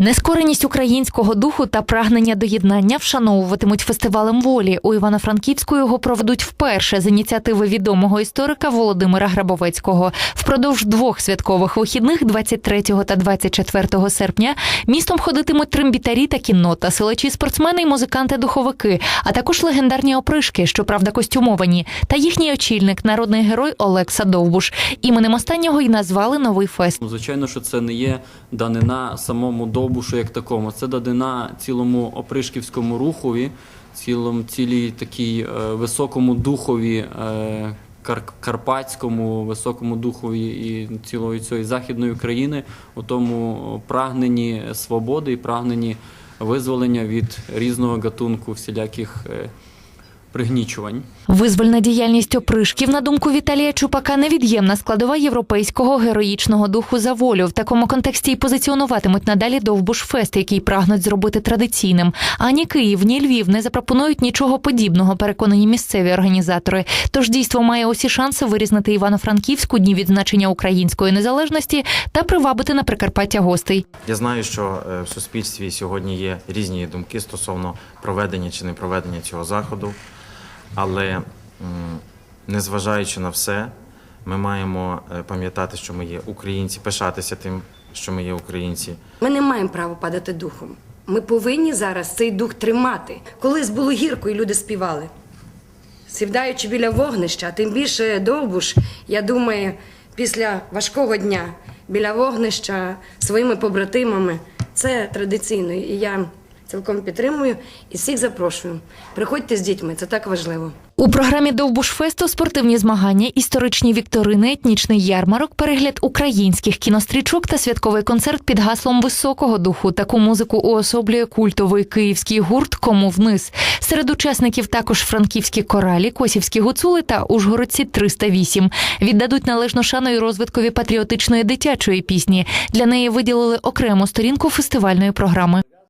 Нескореність українського духу та прагнення до єднання вшановуватимуть фестивалем волі. У Івано-Франківську його проведуть вперше з ініціативи відомого історика Володимира Грабовецького. Впродовж двох святкових вихідних, 23 та 24 серпня, містом ходитимуть трембітарі та кіннота, силачі спортсмени і музиканти-духовики, а також легендарні опришки, щоправда, костюмовані, та їхній очільник, народний герой Олекса Довбуш. Іменем останнього й назвали новий фест. Ну, Звичайно, що це не є данина самому Довбушу як такому. Це дадена цілому опришківському рухові, цілому, цілій такій е, високому духові. Е, кар- Карпатському високому духові і цілої цієї західної України у тому прагненні свободи і прагненні визволення від різного гатунку всіляких е, пригнічувань. Визвольна діяльність опришків, на думку Віталія Чупака, невід'ємна складова європейського героїчного духу за волю. В такому контексті і позиціонуватимуть надалі Довбуш-фест, який прагнуть зробити традиційним. Ані Київ, ні Львів не запропонують нічого подібного, переконані місцеві організатори. Тож дійство має усі шанси вирізнити Івано-Франківську дні відзначення української незалежності та привабити на Прикарпаття гостей. Я знаю, що е, в суспільстві сьогодні є різні думки стосовно проведення чи не проведення цього заходу, але незважаючи на все, ми маємо е, пам'ятати, що ми є українці, пишатися тим, що ми є українці. Ми не маємо права падати духом. Ми повинні зараз цей дух тримати. Колись було гірко, і люди співали. Сідаючи біля вогнища, тим більше довбуш, я думаю, після важкого дня біля вогнища своїми побратимами. Це традиційно. І я цілком підтримую і всіх запрошую. Приходьте з дітьми, це так важливо. У програмі Довбушфесту спортивні змагання, історичні вікторини, етнічний ярмарок, перегляд українських кінострічок та святковий концерт під гаслом високого духу. Таку музику уособлює культовий київський гурт Кому вниз. Серед учасників також франківські коралі, косівські гуцули та ужгородці 308. Віддадуть належну шану і розвиткові патріотичної дитячої пісні. Для неї виділили окрему сторінку фестивальної програми.